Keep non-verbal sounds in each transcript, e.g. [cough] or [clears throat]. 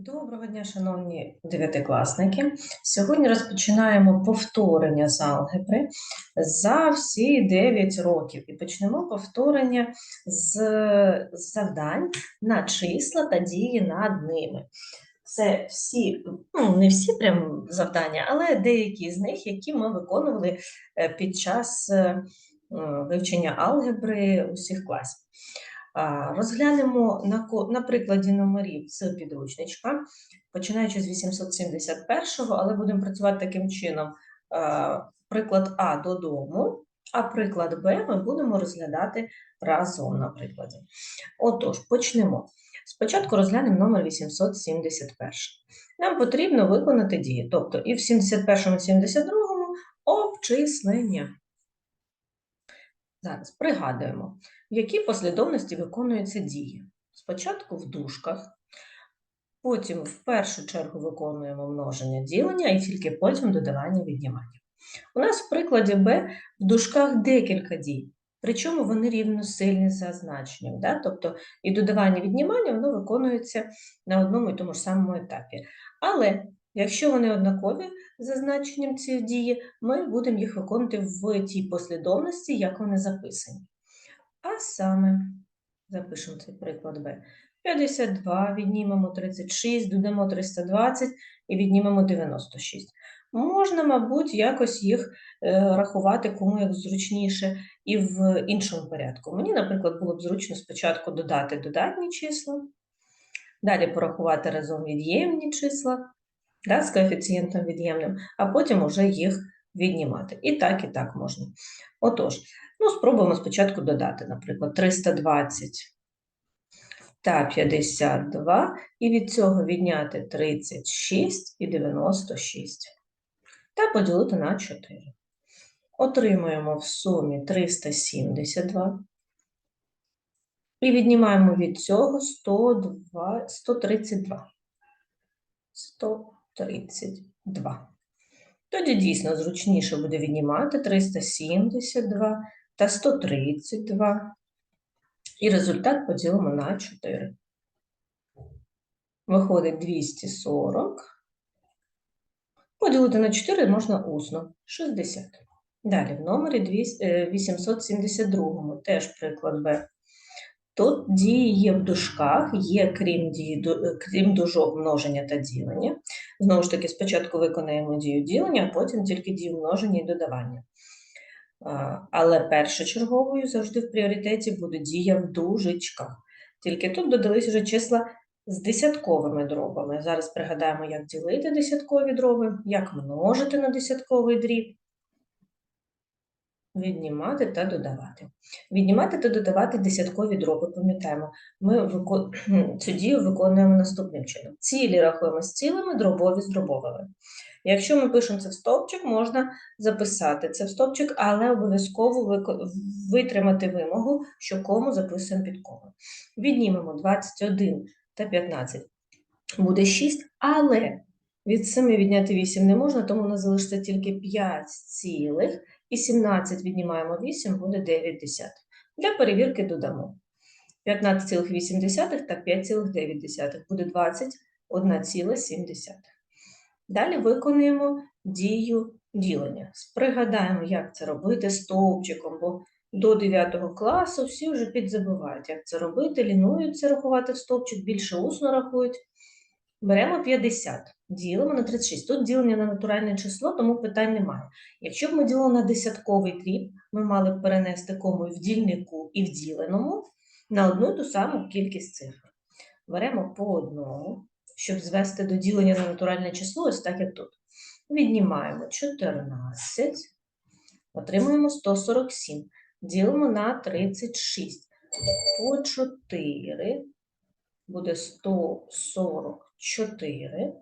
Доброго дня, шановні дев'ятикласники. Сьогодні розпочинаємо повторення з алгебри за всі 9 років. І почнемо повторення з завдань на числа та дії над ними. Це всі, ну не всі прям завдання, але деякі з них, які ми виконували е, під час е, вивчення алгебри усіх класів. Розглянемо на, на прикладі номерів з підручничка, починаючи з 871-го, але будемо працювати таким чином. Приклад А додому, а приклад Б ми будемо розглядати разом на прикладі. Отож, почнемо. Спочатку розглянемо номер 871. Нам потрібно виконати дії, тобто і в 71-му, і 72-му обчислення. Зараз пригадуємо, в якій послідовності виконуються дії. Спочатку в дужках, потім в першу чергу виконуємо множення ділення і тільки потім додавання віднімання. У нас в прикладі Б в дужках декілька дій, причому вони рівносильні за значенням. Да? Тобто і додавання віднімання воно виконується на одному і тому ж самому етапі. Але якщо вони однакові за значенням цієї дії, ми будемо їх виконувати в тій послідовності, як вони записані. А саме, запишемо цей приклад Б. 52, віднімемо 36, додамо 320 і віднімемо 96. Можна, мабуть, якось їх е, рахувати кому як зручніше і в іншому порядку. Мені, наприклад, було б зручно спочатку додати додатні числа, далі порахувати разом від'ємні числа да, з коефіцієнтом від'ємним, а потім уже їх віднімати. І так, і так можна. Отож, ну, спробуємо спочатку додати, наприклад, 320 та 52, і від цього відняти 36 і 96. Та поділити на 4. Отримуємо в сумі 372. І віднімаємо від цього 102, 132. 132. Тоді дійсно зручніше буде віднімати 372 та 132. І результат поділимо на 4. Виходить 240. Поділити на 4 можна усно 60. Далі в номері 200 е, 872 теж приклад Б. Тут дії є в дужках, є крім, дії, е, крім дужок множення та ділення. Знову ж таки, спочатку виконаємо дію ділення, а потім тільки дію множення і додавання. Але першочерговою завжди в пріоритеті буде дія в дужечках. Тільки тут додались вже числа з десятковими дробами. Зараз пригадаємо, як ділити десяткові дроби, як множити на десятковий дріб. Віднімати та додавати. Віднімати та додавати десяткові дроби, пам'ятаємо, ми цю [clears throat] дію виконуємо наступним чином. Цілі рахуємо з цілими, дробові з дробовими. Якщо ми пишемо це в стовпчик, можна записати це в стовпчик, але обов'язково витримати вимогу, що кому записуємо під кому. Віднімемо 21 та 15. Буде 6, але від 7 відняти 8 не можна, тому у нас залишиться тільки 5 цілих, і 17 віднімаємо 8, буде 9 десятих. Для перевірки додамо 15,8 та 5,9 буде 21,7. Далі виконуємо дію ділення. Пригадаємо, як це робити стовпчиком, бо до 9 класу всі вже підзабувають, як це робити, лінуються рахувати в стовпчик, більше усно рахують. Беремо 50, ділимо на 36. Тут ділення на натуральне число, тому питань немає. Якщо б ми ділили на десятковий дріб, ми мали б перенести кому в дільнику і в діленому на одну ту саму кількість цифр. Беремо по одному, щоб звести до ділення на натуральне число, ось так як тут. Віднімаємо 14, отримуємо 147. Ділимо на 36. По 4 буде 144.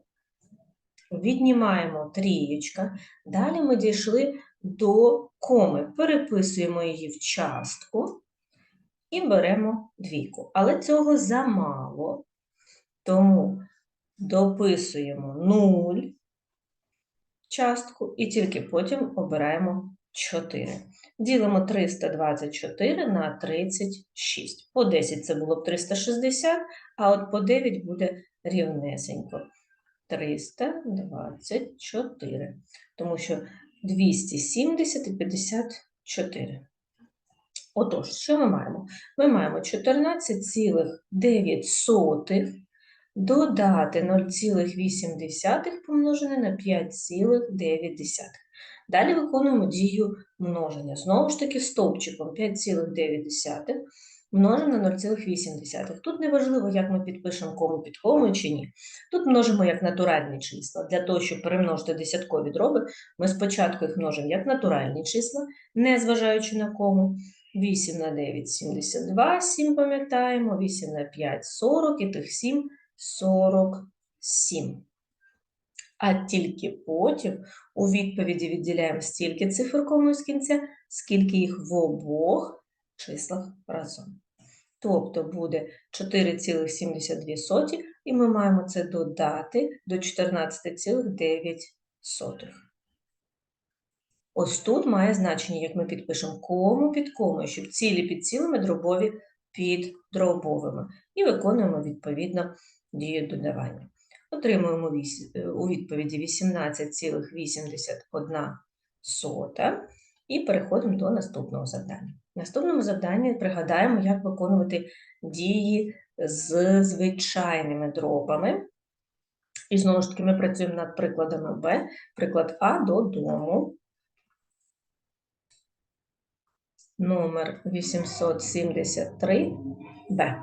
Віднімаємо трієчка. Далі ми дійшли до коми. Переписуємо її в частку і беремо двійку. Але цього замало, тому дописуємо 0 частку і тільки потім обираємо 4. Ділимо 324 на 36. По 10 це було б 360, а от по 9 буде рівнесенько 324, тому що 270 і 54. Отож, що ми маємо? Ми маємо 14,9 додати 0,8 помножене на 5,9. Далі виконуємо дію множення. Знову ж таки, стовпчиком 5,9 множимо на 0,8. Тут не важливо, як ми підпишемо кому під кому чи ні. Тут множимо як натуральні числа. Для того, щоб перемножити десяткові дроби, ми спочатку їх множимо як натуральні числа, не зважаючи на кому. 8 на 9 – 72, 7 пам'ятаємо, 8 на 5 – 40, і тих 7 – 47. А тільки потім у відповіді відділяємо стільки цифр кому з кінця, скільки їх в обох числах разом. Тобто буде 4,72, і ми маємо це додати до 14,9. Ось тут має значення, як ми підпишемо кому під комою, щоб цілі під цілими, дробові під дробовими. І виконуємо відповідно дію додавання. Отримуємо е, у відповіді 18,81 і переходимо до наступного завдання. В наступному завданні пригадаємо, як виконувати дії з звичайними дробами. І знову ж таки, ми працюємо над прикладами Б, приклад А додому. Номер 873Б.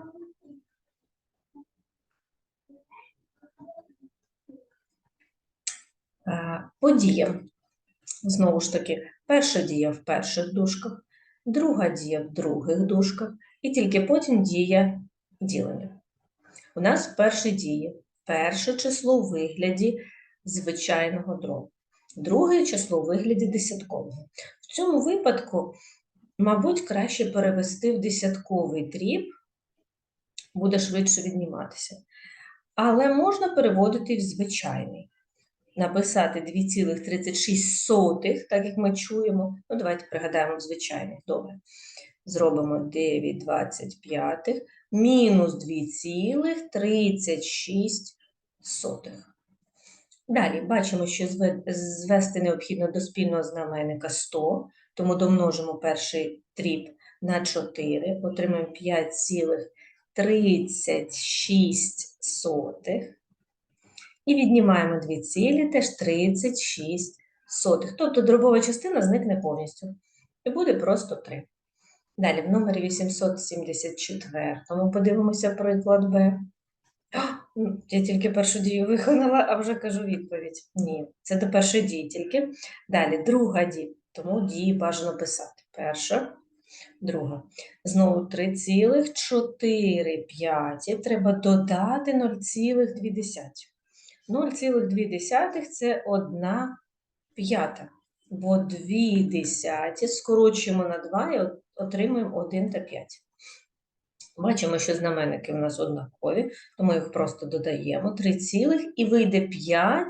Е, По діям. Знову ж таки, перша дія в перших дужках, друга дія в других дужках, і тільки потім дія ділення. У нас в першій дії перше число у вигляді звичайного дробу, друге число у вигляді десяткового. В цьому випадку, мабуть, краще перевести в десятковий дріб, буде швидше відніматися. Але можна переводити в звичайний написати 2,36, так як ми чуємо. Ну, давайте пригадаємо звичайних. Добре. Зробимо 9,25 мінус 2,36. Далі бачимо, що звести необхідно до спільного знаменника 100, тому домножимо перший дріб на 4, отримаємо 5,36. І віднімаємо 2 цілі, теж 36 сотих. Тобто дробова частина зникне повністю. І буде просто 3. Далі, в номері 874 подивимося приклад Б. Ну, Я тільки першу дію виконала, а вже кажу відповідь. Ні, це до першої дії тільки. Далі, друга дія, тому дії бажано писати. Перша, друга. Знову 3,4 треба додати 0,2. 0,2 це 1 п'ята, бо 2 десяті скорочуємо на 2 і отримуємо 1 та 5. Бачимо, що знаменники в нас однакові, тому їх просто додаємо 3 цілих і вийде 5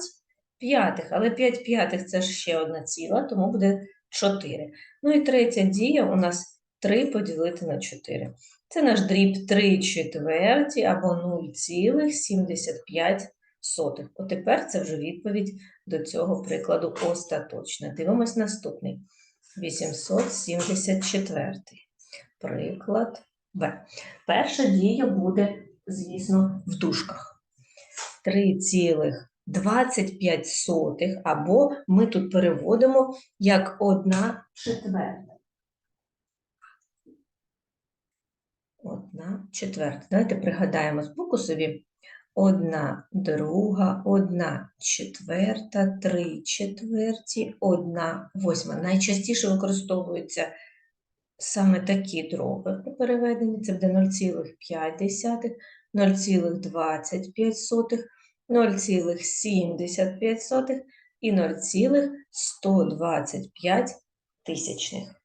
п'ятих, але 5 п'ятих це ж ще одна ціла, тому буде 4. Ну і третя дія у нас 3 поділити на 4. Це наш дріб 3 четверті або 0,75 сотих. От тепер це вже відповідь до цього прикладу остаточна. Дивимось наступний. 874. Приклад Б. Перша дія буде, звісно, в дужках. 3,25 або ми тут переводимо як 1 четверта. Одна четверта. Давайте пригадаємо з боку собі одна друга, одна четверта, три четверті, одна восьма. Найчастіше використовуються саме такі дроби при переведенні. Це буде 0,5, 0,25, 0,75 і 0,125 тисячних.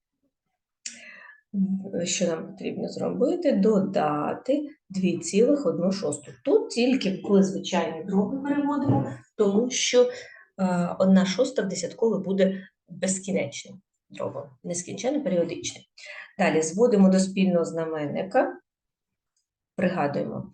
Що нам потрібно зробити? Додати 2,1. Тут тільки в звичайні дроби переводимо, тому що е, 1 шоста в десятковий буде безкінечним дробом, нескінченно періодичним. Далі зводимо до спільного знаменника Пригадуємо,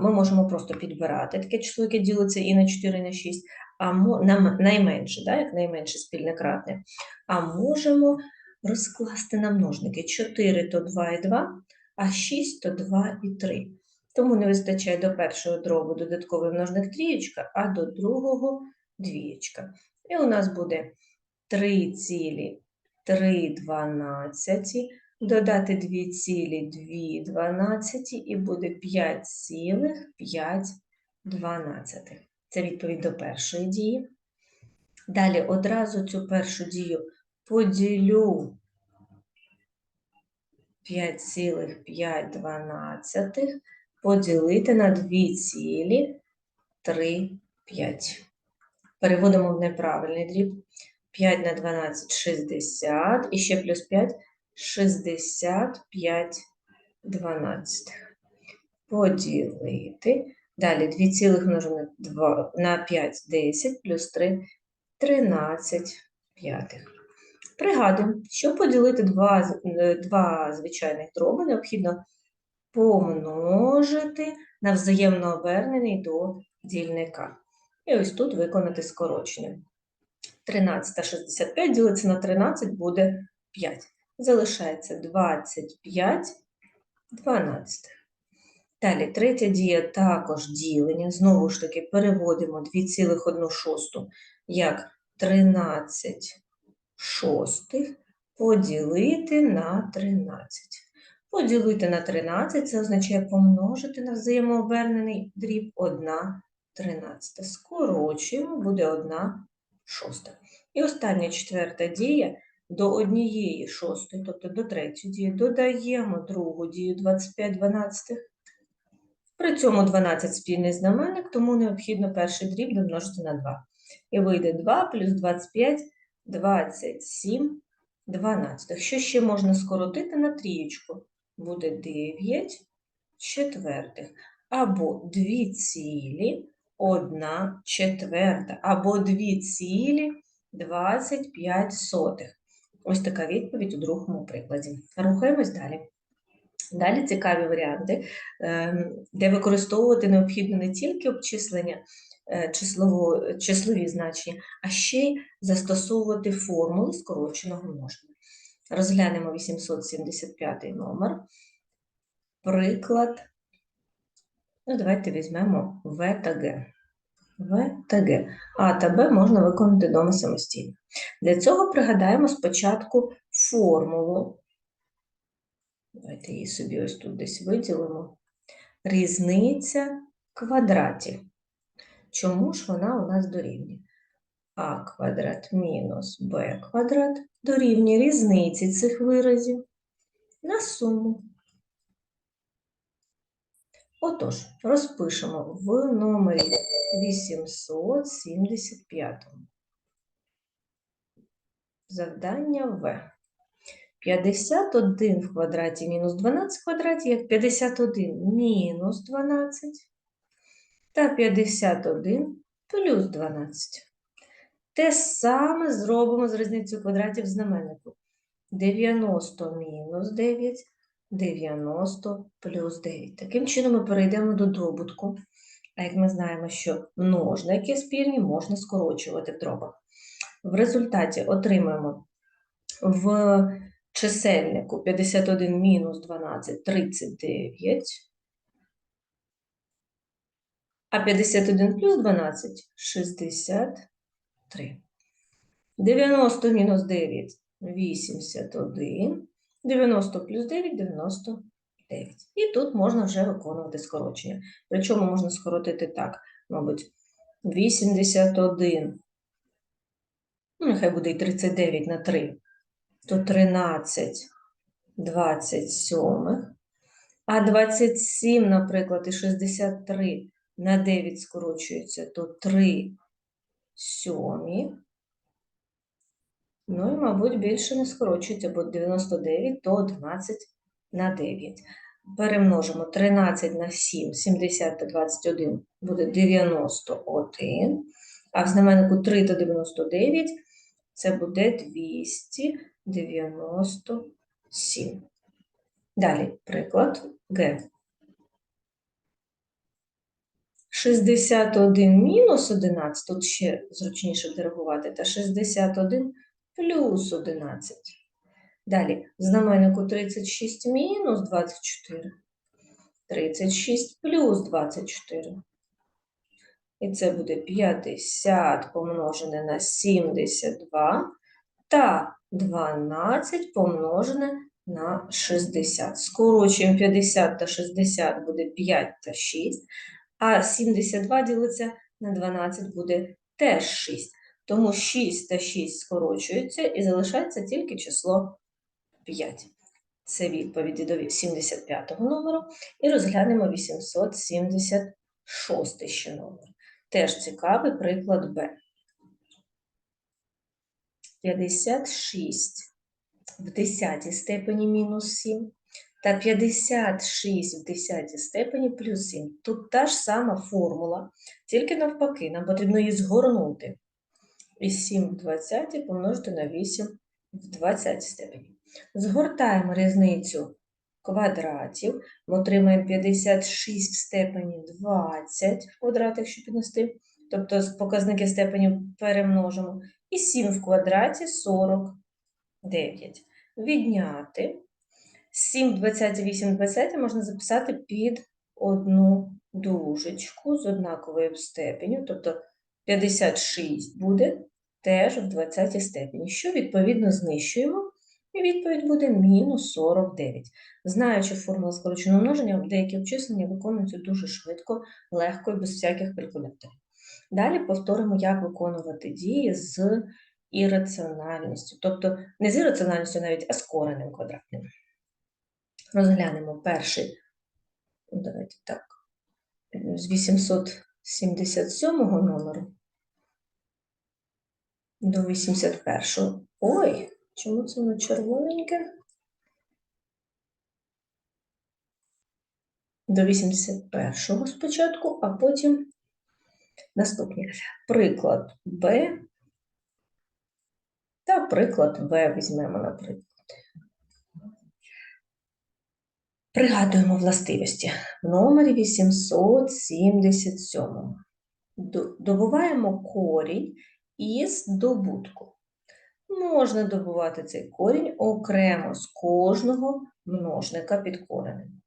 ми можемо просто підбирати таке число, яке ділиться і на 4, і на 6, а мо- на м- найменше, да, як найменше спільне кратне. А можемо розкласти на множники. 4 то 2 і 2, а 6 то 2 і 3. Тому не вистачає до першого дробу додатковий множник трієчка, а до другого двієчка. І у нас буде 3 цілі 3 дванадцяті, додати 2 цілі 2 дванадцяті і буде 5 цілих 5 дванадцятих. Це відповідь до першої дії. Далі одразу цю першу дію поділю 5,5 дванадцятих поділити на 2 цілі 3 5. Переводимо в неправильний дріб. 5 на 12 – 60, і ще плюс 5 – 65 дванадцятих. Поділити. Далі 2 цілих множимо на 2 на 5 – 10, плюс 3 – 13 п'ятих. Пригадуємо, щоб поділити два, е, два звичайних дроби, необхідно помножити на взаємно обернений до дільника. І ось тут виконати скорочення. 13 та 65 ділиться на 13 буде 5. Залишається 25 12. Далі третя дія також ділення. Знову ж таки переводимо 2,1 шосту як 13 шостих поділити на 13. Поділити на 13 це означає помножити на взаємообернений дріб 1 тринадцята. Скорочуємо, буде 1 шоста. І остання четверта дія до однієї шостої, тобто до третьої дії, додаємо другу дію 25 дванадцятих. При цьому 12 спільний знаменник, тому необхідно перший дріб домножити на 2. І вийде 2 плюс 25 – 27 дванадцятих. Що ще можна скоротити на трієчку? Буде 9 четвертих. Або 2 цілі 1 четверта, або 2 цілі 25 сотих. Ось така відповідь у другому прикладі. Рухаємось далі. Далі цікаві варіанти, ем, де використовувати необхідно не тільки обчислення е, числово, числові значення, а ще й застосовувати формули скороченого множення. Розглянемо 875 номер. Приклад. Ну, давайте візьмемо В та Г. В та Г. А та Б можна виконати вдома самостійно. Для цього пригадаємо спочатку формулу. Давайте її собі ось тут десь виділимо. Різниця квадратів. Чому ж вона у нас дорівнює? А квадрат мінус Б квадрат дорівнює різниці цих виразів на суму. Отож, розпишемо в номері 875. Завдання В. 51 в квадраті мінус 12 в квадраті, як 51 мінус 12 та 51 плюс 12. Те саме зробимо з різницею квадратів знаменнику. 90 мінус 9, 90 плюс 9. Таким чином ми перейдемо до добутку. А як ми знаємо, що множники спільні можна скорочувати в дробах. В результаті отримаємо в чисельнику 51 мінус 12 – 39, а 51 плюс 12 – 63. 90 мінус 9 – 81, 90 плюс 9 – 99. І тут можна вже виконувати скорочення. Причому можна скоротити так, мабуть, 81, ну, нехай буде і 39 на 3, то 13 27, а 27, наприклад, і 63 на 9 скорочується, то 3 сьомі. Ну і, мабуть, більше не скорочується, бо 99 то 11 на 9. Перемножимо 13 на 7, 70 та 21 буде 91, а в знаменнику 3 та 99 це буде 297. Далі приклад Г. 61 мінус 11, тут ще зручніше буде рахувати, та 61 плюс 11. Далі, в знаменнику 36 мінус 24. 36 плюс 24. І це буде 50 помножене на 72 та 12 помножене на 60. Скорочуємо 50 та 60 буде 5 та 6, а 72 ділиться на 12 буде теж 6. Тому 6 та 6 скорочуються і залишається тільки число 5. Це відповіді до 75-го номеру. І розглянемо 876 ще номер. Теж цікавий приклад Б. 56 в 10 степені мінус 7 та 56 в 10 степені плюс 7. Тут та ж сама формула, тільки навпаки, нам потрібно її згорнути. І 7 в 20 помножити на 8 в 20 степені. Згортаємо різницю квадратів. Ми отримаємо 56 в степені 20 в квадрат, якщо піднести. Тобто показники степені перемножимо. І 7 в квадраті 49. Відняти. 7 в 20 і 8 20 можна записати під одну дужечку з однаковою степеню. Тобто 56 буде теж в 20 степені, що відповідно знищуємо. І відповідь буде мінус 49. Знаючи формулу скороченого множення, деякі обчислення виконуються дуже швидко, легко і без всяких калькуляторів. Далі повторимо, як виконувати дії з ірраціональністю, тобто не з ірраціональністю навіть, а з коренем квадратним. Розглянемо перший, ну, давайте так, з 877 номеру до 81. Ой, чому це воно червоненьке? До 81-го спочатку, а потім наступні. Приклад Б та приклад В візьмемо, наприклад. Пригадуємо властивості. В номері 877. Добуваємо корінь із добутку. Можна добувати цей корінь окремо з кожного множника під коренем.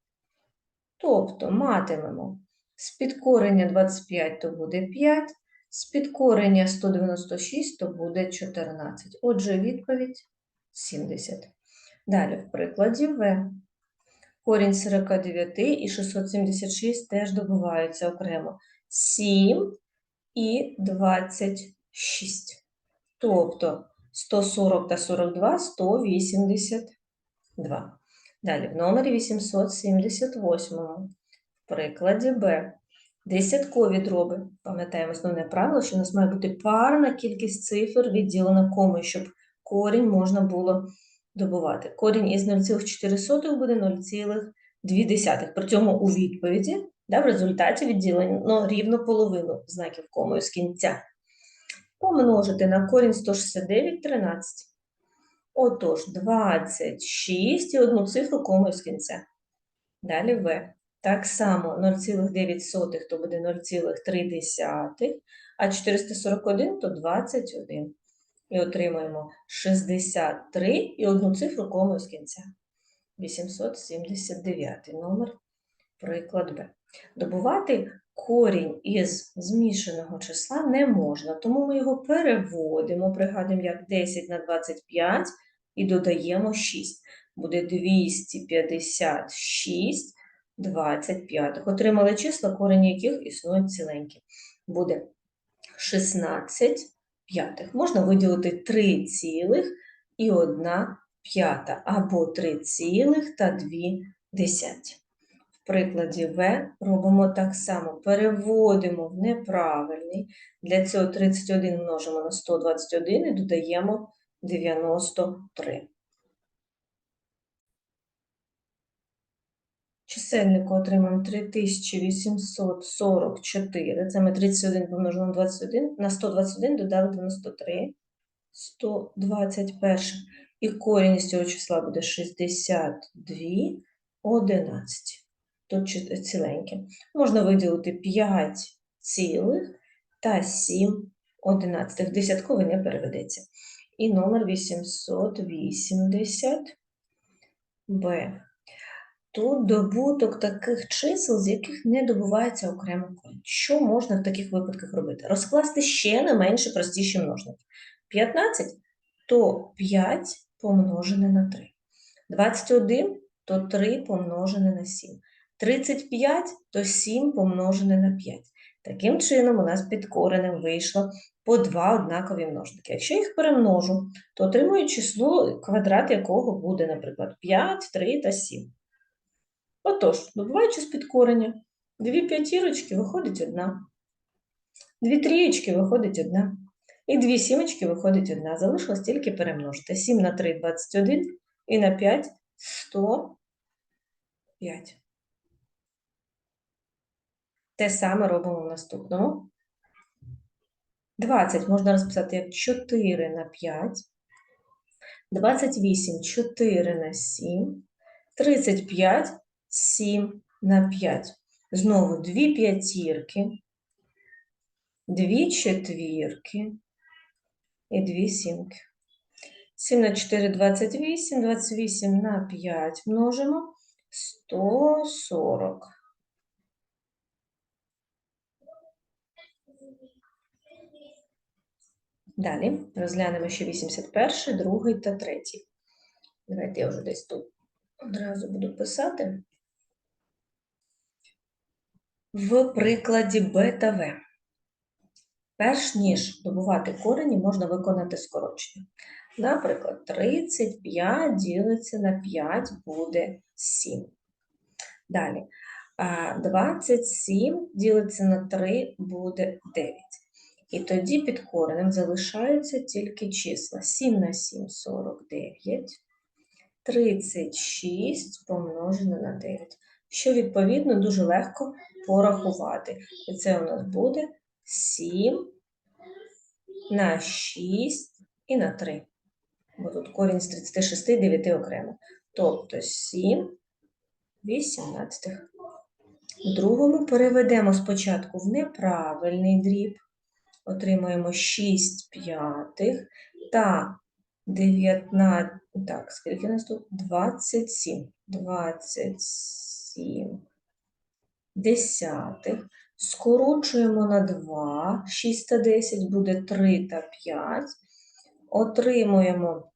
Тобто матимемо з підкорення 25 то буде 5, з підкорення 196 то буде 14. Отже, відповідь 70. Далі в прикладі В. Корінь 49 і 676 теж добуваються окремо. 7 і 26. Тобто 140 та 42 182. Далі в номері 878 в прикладі Б. Десяткові дроби. Пам'ятаємо основне правило, що у нас має бути парна кількість цифр відділена комою, щоб корінь можна було добувати. Корінь із 0,4 буде 0,2. При цьому у відповіді да, в результаті відділено рівно половину знаків комою з кінця. Помножити на корінь 169 – 13. Отож, 26 і одну цифру комою з кінця. Далі В. Так само 0,9 то буде 0,3, а 441 то 21. І отримаємо 63 і одну цифру комою з кінця. 879 номер, приклад Б. Добувати корінь із змішаного числа не можна, тому ми його переводимо, пригадуємо, як 10 на 25 і додаємо 6. Буде 256 25. Отримали числа, корені яких існують ціленькі. Буде 16 п'ятих. Можна виділити 3 цілих і 1 п'ята, або 3 цілих та 2 десяті. В прикладі В робимо так само, переводимо в неправильний. Для цього 31 множимо на 121 і додаємо 93. Чисельнику отримаємо 3844. Це ми 31 помножимо на 21, на 121 додали 93. 121. І корінь з цього числа буде 62 11. Тут ціленьке. Можна виділити 5 цілих та 7 одинадцятих. Десятковий не переведеться. І номер 880 Б. Тут добуток таких чисел, з яких не добувається окремо корінь. Що можна в таких випадках робити? Розкласти ще на менше простіші множники. 15 то 5 помножене на 3. 21 то 3 помножене на 7. 35 то 7 помножене на 5. Таким чином, у нас під коренем вийшло по два однакові множники. Якщо їх перемножу, то отримую число, квадрат якого буде, наприклад, 5, 3 та 7. Отож, добуваючи з підкорення, дві п'ятірочки виходить одна, дві трієчки виходить одна, і дві сімочки виходить одна. Залишилось тільки перемножити. 7 на 3 – 21, і на 5 – 105. Те саме робимо в наступному. 20 можна розписати як 4 на 5, 28 – 4 на 7, 35 – 7 на 5. Знову дві п'ятірки, дві четвірки і дві сімки. 7 на 4 – 28, 28 на 5 множимо 140. Далі розглянемо ще 81, 2 та 3. Давайте я вже десь тут одразу буду писати. В прикладі Б та В. Перш ніж добувати корені, можна виконати скорочення. Наприклад, 35 ділиться на 5 буде 7. Далі, 27 ділиться на 3 буде 9. І тоді під коренем залишаються тільки числа. 7 на 7 – 49, 36 помножене на 9, що відповідно дуже легко порахувати. І це у нас буде 7 на 6 і на 3. Бо тут корінь з 36 9 окремо. Тобто 7 18. В другому переведемо спочатку в неправильний дріб. Отримуємо 6 п'ятих та 19, так, скільки у нас тут? 27. 27 десятих. Скорочуємо на 2, 6 та 10 буде 3 та 5. Отримуємо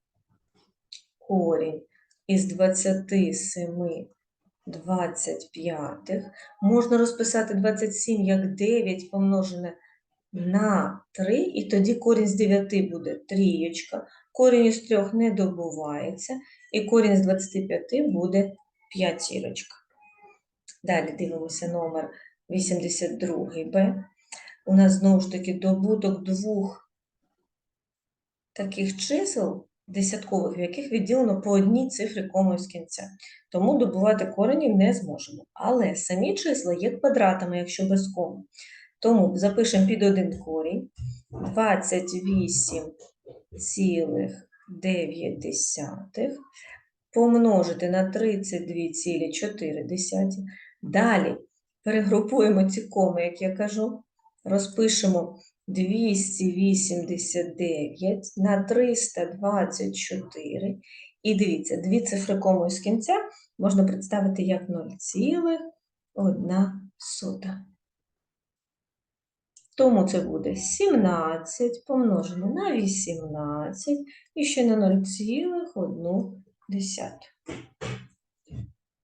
корінь із 27 25. Можна розписати 27 як 9 помножене на 3, і тоді корінь з 9 буде трієчка, корінь із 3 не добувається, і корінь з 25 буде п'ятірочка. Далі дивимося номер 82Б. У нас знову ж таки добуток двох таких чисел десяткових, в яких відділено по одній цифрі комою з кінця. Тому добувати корені не зможемо. Але самі числа є квадратами, якщо без кому. Тому запишемо під один корінь 28,9 помножити на 32,4. Далі перегрупуємо ці коми, як я кажу, розпишемо 289 на 324. І дивіться, дві цифри кому з кінця можна представити як 0,1 сота. Тому це буде 17 помножене на 18 і ще на 0,1.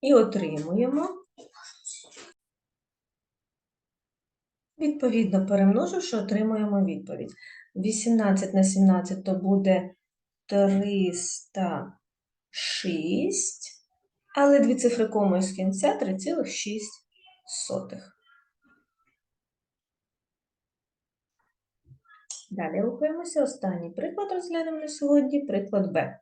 І отримуємо, відповідно перемноживши, отримуємо відповідь. 18 на 17 то буде 306, але дві цифри комою з кінця 3,6. Далі рухаємося. Останній приклад розглянемо на сьогодні. Приклад Б.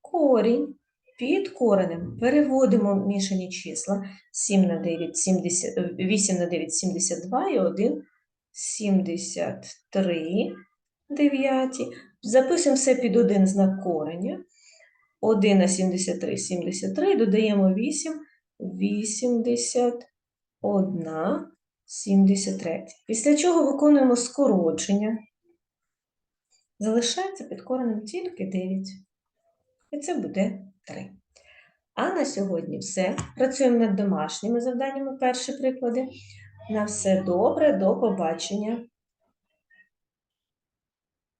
Корінь під коренем переводимо мішані числа 7 на 9, 70, 8 на 9 – 72 і 1 – 73 дев'яті. Записуємо все під один знак кореня. 1 на 73 – 73, додаємо 8 – 81 73. Після чого виконуємо скорочення. Залишається під коренем тільки 9. І це буде 3. А на сьогодні все. Працюємо над домашніми завданнями, перші приклади. На все добре, до побачення.